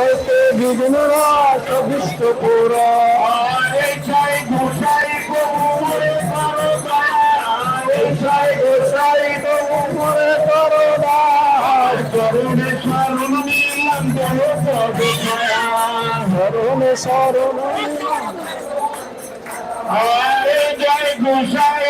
হতে বিঘ্নরা সবিষ্ট পুরা। চাই গোসাই গোমরে করো চাই গোসাই গোমরে করো করুণে শরণ নিলাম বলো তবে করুণে শরণ আরে জয় গোসাই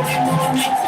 Thank you.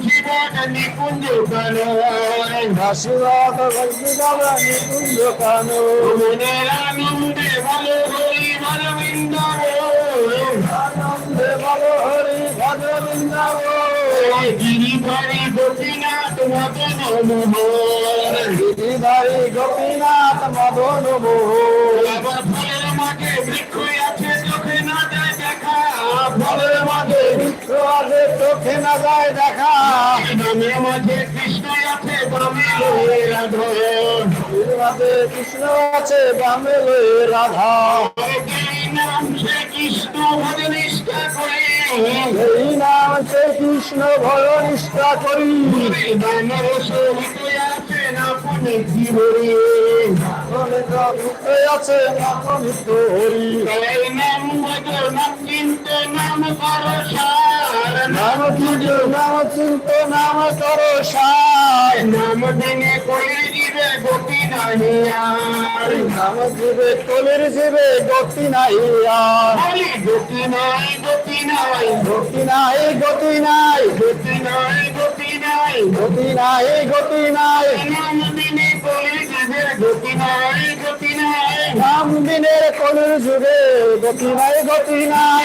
কল্পিতাত নিকুঞ্জ কানন ভাসুরাত কল্পিতাত নিকুঞ্জ কানন মনের আনন্দে ভালো হরি ভালবিন্দ আনন্দে ভালো হরি ভালবিন্দ গিরিধারী গোপীনাথ মদন মোহন গিরিধারী গোপীনাথ মদন চোখে না দেখা। নামের মাঝে কৃষ্ণ আছে বামে লয়ে রাধন কৃষ্ণ আছে বামে রাধা। নাম কৃষ্ণ ভজ নিষ্ঠা করে এই নাম কৃষ্ণ ভয় নিষ্ঠা করি। দানব সহিত আছে না পুনে জীবনে আছে নাম ভজ নাম চিন্ত নাম কর নাম পুজো নাম চিন্ত নাম করো সায় নাম দিনে করে দিবে গতি নাহি আর নাম জীবে কলির জীবে গতি নাই আর গতি নাই। গতি নাই গতি নাই গতি নাই গতি নাই গতি নাই গতি নাই গতি নাই নাম দিনে করে দিবে গতি নাই গতি নাই নাম দিনের কলির যুগে গতি নাই গতি নাই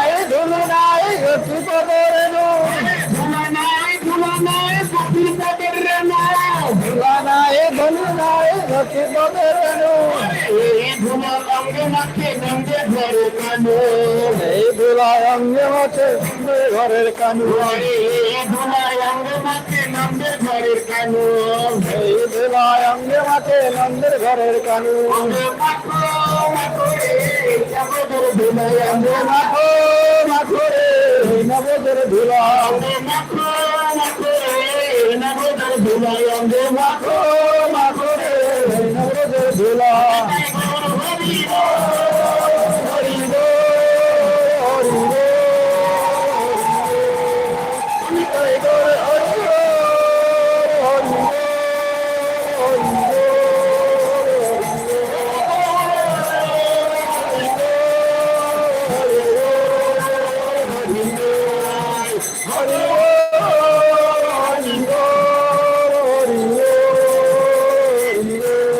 গতি পদরে এই ধুলা অঙ্গে মাখে নন্দে ঘরে কানো। এই ধুলা অঙ্গে মাছে ঘরের কানু। এই ধুলা অঙ্গে মাখে নন্দে ঘরের কানো। এই ধুলা অঙ্গে নন্দের ঘরের কানু। জগতের অঙ্গে মাখো। মাখো রে নবদের ধুলা মাখো মাখো রে নগদের ধুলা অঙ্গে মাখো Oh.